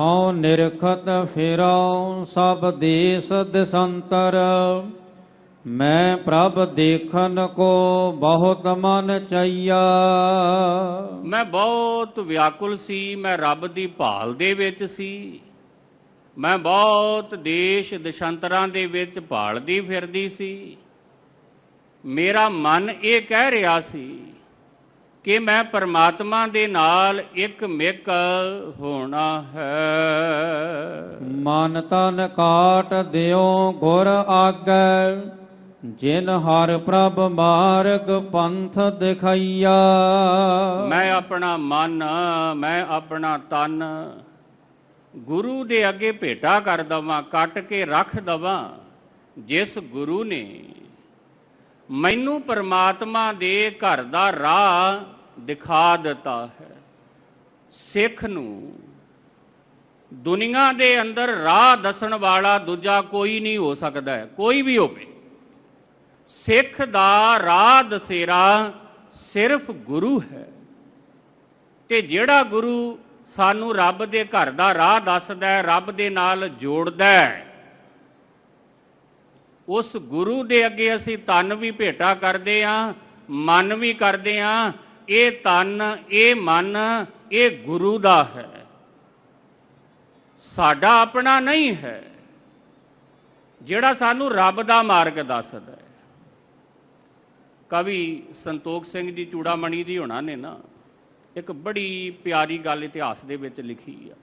ਹਉ ਨਿਰਖਤ ਫਿਰਉ ਸਭ ਦੇਸ ਦਸ਼ੰਤਰ। ਮੈਂ ਪ੍ਰਭ ਦੇਖਨ ਕੋ ਬਹੁਤ ਮਨ ਚਈਆ। ਮੈਂ ਬਹੁਤ ਵਿਆਕੁਲ ਸੀ, ਮੈਂ ਰੱਬ ਦੀ ਭਾਲ ਦੇ ਵਿੱਚ ਸੀ। ਮੈਂ ਬਹੁਤ ਦੇਸ਼ ਦਸ਼ੰਤਰਾਂ ਦੇ ਵਿੱਚ ਭਾਲਦੀ ਫਿਰਦੀ ਸੀ। ਮੇਰਾ ਮਨ ਇਹ ਕਹਿ ਰਿਹਾ ਸੀ ਕਿ ਮੈਂ ਪਰਮਾਤਮਾ ਦੇ ਨਾਲ ਇੱਕ ਮਿਕ ਹੋਣਾ ਹੈ। ਮਨ ਤਨ ਕਾਟ ਦਿਓ ਗੁਰ ਆਗੈ ਜਿਨ ਹਰ ਪ੍ਰਭ ਮਾਰਗ ਪੰਥ ਦਿਖਾਈਆ। ਮੈਂ ਆਪਣਾ ਮਨ ਮੈਂ ਆਪਣਾ ਤਨ ਗੁਰੂ ਦੇ ਅੱਗੇ ਭੇਟਾ ਕਰ ਦਵਾਂ ਕੱਟ ਕੇ ਰੱਖ ਦਵਾਂ ਜਿਸ ਗੁਰੂ ਨੇ ਮੈਨੂੰ ਪਰਮਾਤਮਾ ਦੇ ਘਰ ਦਾ ਰਾਹ ਦਿਖਾ ਦਿੱਤਾ ਹੈ। ਸਿੱਖ ਨੂੰ ਦੁਨੀਆ ਦੇ ਅੰਦਰ ਰਾਹ ਦੱਸਣ ਵਾਲਾ ਦੂਜਾ ਕੋਈ ਨਹੀਂ ਹੋ ਸਕਦਾ ਹੈ, ਕੋਈ ਵੀ ਹੋਵੇ। ਸਿੱਖ ਦਾ ਰਾਹ ਦਸੇਰਾ ਸਿਰਫ ਗੁਰੂ ਹੈ। ਤੇ ਜਿਹੜਾ ਗੁਰੂ ਸਾਨੂੰ ਰੱਬ ਦੇ ਘਰ ਦਾ ਰਾਹ ਦੱਸਦਾ ਹੈ, ਰੱਬ ਦੇ ਨਾਲ ਜੋੜਦਾ ਹੈ, ਉਸ ਗੁਰੂ ਦੇ ਅੱਗੇ ਅਸੀਂ ਤਨ ਵੀ ਭੇਟਾ ਕਰਦੇ ਆਂ ਮਨ ਵੀ ਕਰਦੇ ਆਂ ਇਹ ਤਨ, ਇਹ ਮਨ, ਇਹ ਗੁਰੂ ਦਾ ਹੈ। ਸਾਡਾ ਆਪਣਾ ਨਹੀਂ ਹੈ, ਜਿਹੜਾ ਸਾਨੂੰ ਰੱਬ ਦਾ ਮਾਰਗ ਦੱਸਦਾ ਹੈ। ਕਵੀ ਸੰਤੋਖ ਸਿੰਘ ਜੀ ਚੂੜਾਮਣੀ ਦੀ ਹੋਣਾ ਨੇ ਨਾ, ਇੱਕ ਬੜੀ ਪਿਆਰੀ ਗੱਲ ਇਤਿਹਾਸ ਦੇ ਵਿੱਚ ਲਿਖੀ ਆ।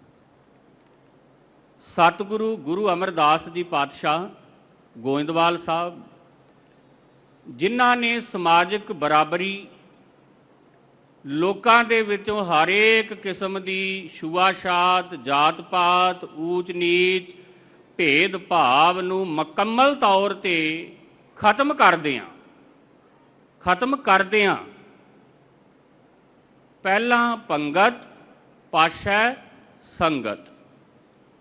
ਸਤਿਗੁਰੂ ਗੁਰੂ ਅਮਰਦਾਸ ਜੀ ਪਾਤਸ਼ਾਹ ਗੋਇੰਦਵਾਲ ਸਾਹਿਬ, ਜਿਨ੍ਹਾਂ ਨੇ ਸਮਾਜਿਕ ਬਰਾਬਰੀ ਲੋਕਾਂ ਦੇ ਵਿੱਚੋਂ ਹਰੇਕ ਕਿਸਮ ਦੀ ਛੂਆ-ਛਾਤ ਜਾਤ-ਪਾਤ ਊਚ ਨੀਚ ਭੇਦ ਭਾਵ ਨੂੰ ਮੁਕੰਮਲ ਤੌਰ ਤੇ ਖਤਮ ਕਰਦੇ ਆ। ਖਤਮ ਕਰਦੇ ਆ। ਪਹਿਲਾਂ ਪੰਗਤ, ਪਾਸ਼ਾ, ਸੰਗਤ।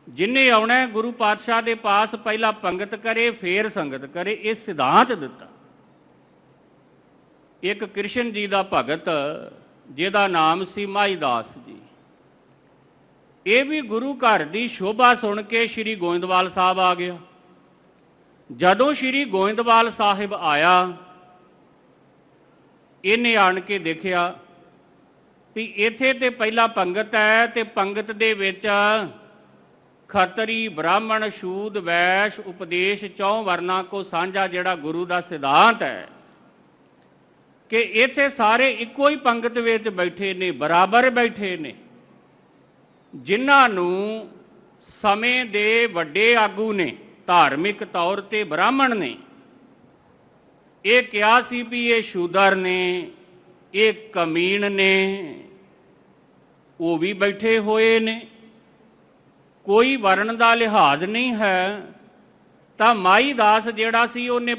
ਜਿਨੇ ਆਉਣਾ ਗੁਰੂ ਪਾਤਸ਼ਾਹ ਦੇ ਪਾਸ ਪਹਿਲਾਂ ਪੰਗਤ ਕਰੇ, ਫੇਰ ਸੰਗਤ ਕਰੇ, ਇਹ ਸਿਧਾਂਤ ਦਿੱਤਾ। ਇੱਕ ਕ੍ਰਿਸ਼ਨ ਜੀ ਦਾ ਭਗਤ ਜਿਹਦਾ ਨਾਮ ਸੀ ਮਾਈਦਾਸ ਜੀ। ਇਹ ਵੀ ਗੁਰੂ ਘਰ ਦੀ ਸ਼ੋਭਾ ਸੁਣ ਕੇ ਸ੍ਰੀ ਗੋਇੰਦਵਾਲ ਸਾਹਿਬ ਆ ਗਿਆ। ਜਦੋਂ ਸ੍ਰੀ ਗੋਇੰਦਵਾਲ ਸਾਹਿਬ ਆਇਆ, ਇਹਨੇ ਆਣ ਕੇ ਦੇਖਿਆ ਵੀ ਇੱਥੇ ਤੇ ਪਹਿਲਾ ਪੰਗਤ ਹੈ ਤੇ ਪੰਗਤ ਦੇ ਵਿੱਚ ਖੱਤਰੀ, ਬ੍ਰਾਹਮਣ, ਸ਼ੂਦ, ਵੈਸ਼, ਉਪਦੇਸ਼, ਚੌ ਵਰਨਾ ਕੋ ਸਾਂਝਾ ਜਿਹੜਾ ਗੁਰੂ ਦਾ ਸਿਧਾਂਤ ਹੈ। ਕਿ ਇੱਥੇ ਸਾਰੇ ਇੱਕੋ ਹੀ ਪੰਗਤ ਵਿੱਚ ਬੈਠੇ ਨੇ, ਬਰਾਬਰ ਬੈਠੇ ਨੇ। ਜਿਨ੍ਹਾਂ ਨੂੰ ਸਮੇਂ ਦੇ ਵੱਡੇ ਆਗੂ ਨੇ, ਧਾਰਮਿਕ ਤੌਰ ਤੇ ਬ੍ਰਾਹਮਣ ਨੇ। ਇਹ ਕਿਹਾ ਸੀ ਵੀ ਇਹ ਸ਼ੂਦਰ ਨੇ, ਇਹ ਕਮੀਨ ਨੇ, ਉਹ ਵੀ ਬੈਠੇ ਹੋਏ ਨੇ। ਕੋਈ ਵਰਣ ਦਾ ਲਿਹਾਜ਼ ਨਹੀਂ ਹੈ। ਤਾਂ ਮਾਈ ਦਾਸ ਜਿਹੜਾ ਸੀ, ਉਹਨੇ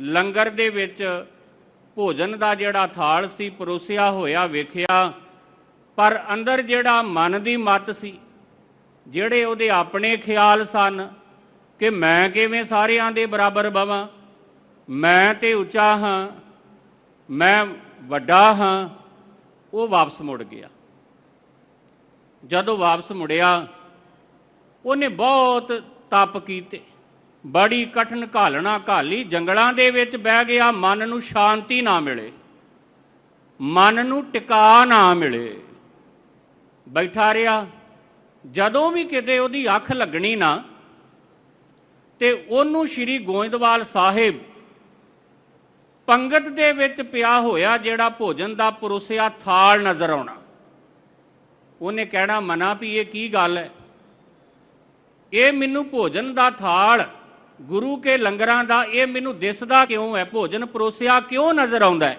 ਲੰਗਰ ਦੇ ਵਿੱਚ ਭੋਜਨ ਦਾ ਜਿਹੜਾ ਥਾਲ ਸੀ, ਪਰੋਸਿਆ ਹੋਇਆ, ਵੇਖਿਆ, ਪਰ ਅੰਦਰ ਜਿਹੜਾ ਮਨ ਦੀ ਮਤ ਸੀ, ਜਿਹੜੇ ਉਹਦੇ ਆਪਣੇ ਖਿਆਲ ਸਨ ਕਿ ਮੈਂ ਕਿਵੇਂ ਸਾਰਿਆਂ ਦੇ ਬਰਾਬਰ ਬਵਾਂ, ਮੈਂ ਤੇ ਉੱਚਾ ਹਾਂ, ਮੈਂ ਵੱਡਾ ਹਾਂ, ਉਹ ਵਾਪਸ ਮੁੜ ਗਿਆ। ਜਦੋਂ ਵਾਪਸ ਮੁੜਿਆ, ਉਹਨੇ ਬਹੁਤ ਤਪ ਕੀਤੇ। ਬੜੀ ਕਠਨ ਘਾਲਣਾ ਘਾਲੀ, ਜੰਗਲਾਂ ਦੇ ਵਿੱਚ ਬਹਿ ਗਿਆ, ਮਨ ਨੂੰ ਸ਼ਾਂਤੀ ਨਾ ਮਿਲੇ। ਮਨ ਨੂੰ ਟਿਕਾ ਨਾ ਮਿਲੇ। ਬੈਠਾ ਰਿਹਾ, ਜਦੋਂ ਵੀ ਕਿਤੇ ਉਹਦੀ ਅੱਖ ਲੱਗਣੀ ਨਾ, ਤੇ ਉਹਨੂੰ ਸ੍ਰੀ ਗੋਇੰਦਵਾਲ ਸਾਹਿਬ ਪੰਗਤ ਦੇ ਵਿੱਚ ਪਿਆ ਹੋਇਆ ਜਿਹੜਾ ਭੋਜਨ ਦਾ ਪਰੋਸਿਆ ਥਾਲ ਨਜ਼ਰ ਆਉਣਾ। ਉਹਨੇ ਕਹਿਣਾ, ਮਨਾ ਵੀ ਇਹ ਕੀ ਗੱਲ ਹੈ? ਇਹ ਮੈਨੂੰ ਭੋਜਨ ਦਾ ਥਾਲ ਗੁਰੂ ਕੇ ਲੰਗਰਾਂ ਦਾ ਇਹ ਮੈਨੂੰ ਦਿਸਦਾ ਕਿਉਂ ਹੈ? ਭੋਜਨ ਪਰੋਸਿਆ ਕਿਉਂ ਨਜ਼ਰ ਆਉਂਦਾ ਹੈ?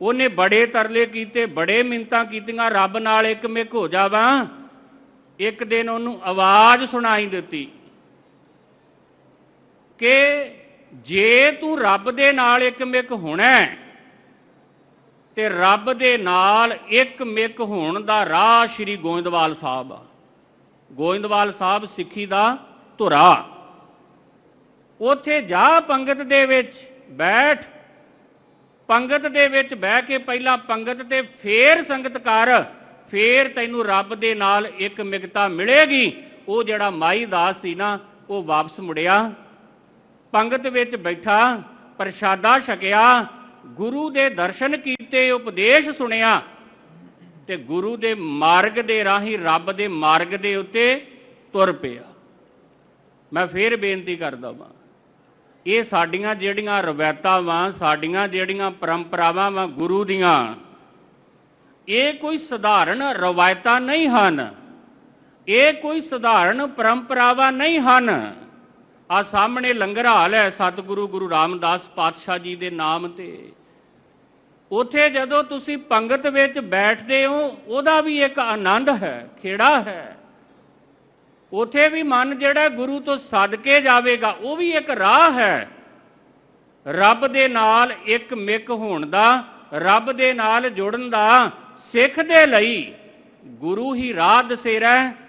ਉਹਨੇ ਬੜੇ ਤਰਲੇ ਕੀਤੇ, ਬੜੇ ਮਿੰਤਾਂ ਕੀਤੀਆਂ, ਰੱਬ ਨਾਲ ਇੱਕ ਮਿਕ ਹੋ ਜਾਵਾਂ ਇੱਕ ਦਿਨ ਉਹਨੂੰ ਆਵਾਜ਼ ਸੁਣਾਈ ਦਿੱਤੀ ਕਿ ਜੇ ਤੂੰ ਰੱਬ ਦੇ ਨਾਲ ਇੱਕ ਮਿਕ ਹੋਣਾ ਤੇ ਰੱਬ ਦੇ ਨਾਲ ਇੱਕ ਮਿਕ ਹੋਣ ਦਾ ਰਾਹ ਸ੍ਰੀ ਗੋਇੰਦਵਾਲ ਸਾਹਿਬ ਆ। ਗੋਇੰਦਵਾਲ ਸਾਹਿਬ ਸਿੱਖੀ ਦਾ ਧੁਰਾ। ਉਥੇ ਜਾ ਪੰਗਤ ਦੇ ਵਿੱਚ ਬੈਠ। ਪੰਗਤ ਦੇ ਵਿੱਚ ਬਹਿ ਕੇ ਪਹਿਲਾਂ ਪੰਗਤ ਤੇ ਫੇਰ ਸੰਗਤ ਕਰ। ਫੇਰ ਤੈਨੂੰ ਰੱਬ ਦੇ ਨਾਲ ਇੱਕ ਮਿਗਤਾ ਮਿਲੇਗੀ। ਉਹ ਜਿਹੜਾ ਮਾਈ ਦਾਸ ਸੀ ਨਾ, ਉਹ ਵਾਪਸ ਮੁੜਿਆ। ਪੰਗਤ ਵਿੱਚ ਬੈਠਾ, ਪ੍ਰਸ਼ਾਦਾ ਛਕਿਆ। ਗੁਰੂ ਦੇ ਦਰਸ਼ਨ ਕੀਤੇ, ਉਪਦੇਸ਼ ਸੁਣਿਆ। ਤੇ ਗੁਰੂ ਦੇ ਮਾਰਗ ਦੇ ਰਾਹੀਂ ਰੱਬ ਦੇ ਮਾਰਗ ਦੇ ਉੱਤੇ ਤੁਰ ਪਿਆ। ਮੈਂ ਫੇਰ ਬੇਨਤੀ ਕਰਦਾ ਵਾਂ ਇਹ ਸਾਡੀਆਂ ਜਿਹੜੀਆਂ ਰਵਾਇਤਾਂ ਵਾਂ ਸਾਡੀਆਂ ਜਿਹੜੀਆਂ ਪਰੰਪਰਾਵਾਂ ਵਾਂ ਗੁਰੂ ਦੀਆਂ, ਇਹ ਕੋਈ ਸਧਾਰਨ ਰਵਾਇਤਾਂ ਨਹੀਂ ਹਨ। ਇਹ ਕੋਈ ਸਧਾਰਨ ਪਰੰਪਰਾਵਾਂ ਨਹੀਂ ਹਨ। ਆ ਸਾਹਮਣੇ ਲੰਗਰ ਹਾਲ ਹੈ ਸਤਿਗੁਰੂ ਗੁਰੂ ਰਾਮਦਾਸ ਪਾਤਸ਼ਾਹ ਜੀ ਦੇ ਨਾਮ ਤੇ। ਉਥੇ ਜਦੋਂ ਤੁਸੀਂ ਪੰਗਤ ਵਿੱਚ ਬੈਠਦੇ ਹੋ, ਉਹਦਾ ਵੀ ਇੱਕ ਆਨੰਦ ਹੈ, ਖੇੜਾ ਹੈ। ਉਥੇ ਵੀ ਮਨ ਜਿਹੜਾ ਗੁਰੂ ਤੋਂ ਸਦਕੇ ਜਾਵੇਗਾ, ਉਹ ਵੀ ਇੱਕ ਰਾਹ ਹੈ। ਰੱਬ ਦੇ ਨਾਲ ਇੱਕ ਮਿਕ ਹੋਣ ਦਾ, ਰੱਬ ਦੇ ਨਾਲ ਜੁੜਨ ਦਾ ਸਿੱਖ ਦੇ ਲਈ ਗੁਰੂ ਹੀ ਰਾਹ ਦਸੇਰਾ ਹੈ।